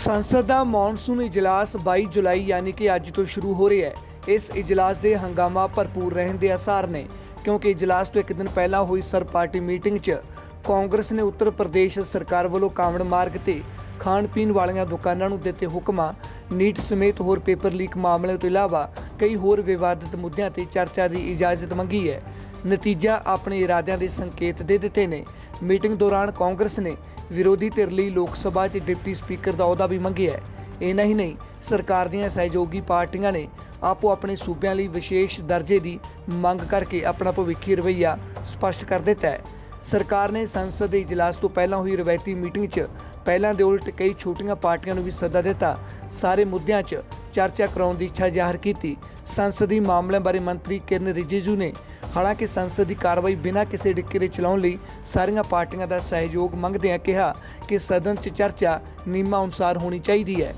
ਸੰਸਦ ਦਾ ਮੌਨਸੂਨ ਇਜਲਾਸ 22 ਜੁਲਾਈ ਯਾਨੀ ਕਿ ਅੱਜ ਤੋਂ ਸ਼ੁਰੂ ਹੋ ਰਿਹਾ ਹੈ। ਇਸ ਇਜਲਾਸ ਦੇ ਹੰਗਾਮਾ ਭਰਪੂਰ ਰਹਿਣ ਦੇ ਆਸਾਰ ਨੇ, ਕਿਉਂਕਿ ਇਜਲਾਸ ਤੋਂ ਇੱਕ ਦਿਨ ਪਹਿਲਾਂ ਹੋਈ ਸਰ ਪਾਰਟੀ ਮੀਟਿੰਗ 'ਚ ਕਾਂਗਰਸ ਨੇ ਉੱਤਰ ਪ੍ਰਦੇਸ਼ ਸਰਕਾਰ ਵੱਲੋਂ ਕਾਵੜ ਮਾਰਗ ਤੇ ਖਾਣ ਪੀਣ ਵਾਲੀਆਂ ਦੁਕਾਨਾਂ ਨੂੰ ਦਿੱਤੇ ਹੁਕਮਾਂ। ਨੀਟ ਸਮੇਤ ਹੋਰ ਪੇਪਰ ਲੀਕ ਮਾਮਲੇ ਤੋਂ ਇਲਾਵਾ ਕਈ ਹੋਰ ਵਿਵਾਦਿਤ ਮੁੱਦਿਆਂ ਤੇ ਚਰਚਾ ਦੀ ਇਜਾਜ਼ਤ ਮੰਗੀ ਹੈ। ਨਤੀਜਾ ਆਪਣੇ ਇਰਾਦਿਆਂ ਦੇ ਸੰਕੇਤ ਦੇ ਦਿੱਤੇ ਨੇ। ਮੀਟਿੰਗ ਦੌਰਾਨ ਕਾਂਗਰਸ ਨੇ ਵਿਰੋਧੀ ਧਿਰ ਲਈ ਲੋਕ ਸਭਾ 'ਚ ਡਿਪਟੀ ਸਪੀਕਰ ਦਾ ਅਹੁਦਾ ਵੀ ਮੰਗਿਆ ਹੈ। ਇੰਨਾ ਹੀ ਨਹੀਂ, ਸਰਕਾਰ ਦੀਆਂ ਸਹਿਯੋਗੀ ਪਾਰਟੀਆਂ ਨੇ ਆਪੋ ਆਪਣੇ ਸੂਬਿਆਂ ਲਈ ਵਿਸ਼ੇਸ਼ ਦਰਜੇ ਦੀ ਮੰਗ ਕਰਕੇ ਆਪਣਾ ਭਵਿੱਖੀ ਰਵੱਈਆ ਸਪਸ਼ਟ ਕਰ ਦਿੱਤਾ ਹੈ। ਸਰਕਾਰ ਨੇ ਸੰਸਦ ਦੇ ਇਜਲਾਸ ਤੋਂ ਪਹਿਲਾਂ ਹੋਈ ਰਵਾਇਤੀ ਮੀਟਿੰਗ 'ਚ ਪਹਿਲਾਂ ਦੇ ਉਲਟ ਕਈ ਛੋਟੀਆਂ ਪਾਰਟੀਆਂ ਨੂੰ ਵੀ ਸੱਦਾ ਦਿੱਤਾ। ਸਾਰੇ ਮੁੱਦਿਆਂ 'ਚ ਚਰਚਾ ਕਰਾਉਣ ਦੀ ਇੱਛਾ ਜ਼ਾਹਰ ਕੀਤੀ। ਸੰਸਦੀ ਮਾਮਲਿਆਂ ਬਾਰੇ ਮੰਤਰੀ ਕਿਰਨ ਰਿਜੀਜੂ ਨੇ ਹਾਲਾਂਕਿ ਸੰਸਦ ਦੀ ਕਾਰਵਾਈ ਬਿਨਾਂ ਕਿਸੇ ਡਿੱਕੇ ਦੇ ਚਲਾਉਣ ਲਈ ਸਾਰੀਆਂ ਪਾਰਟੀਆਂ ਦਾ ਸਹਿਯੋਗ ਮੰਗਦਿਆਂ ਕਿਹਾ ਕਿ ਸਦਨ 'ਚ ਚਰਚਾ ਨਿਯਮਾਂ ਅਨੁਸਾਰ ਹੋਣੀ ਚਾਹੀਦੀ ਹੈ।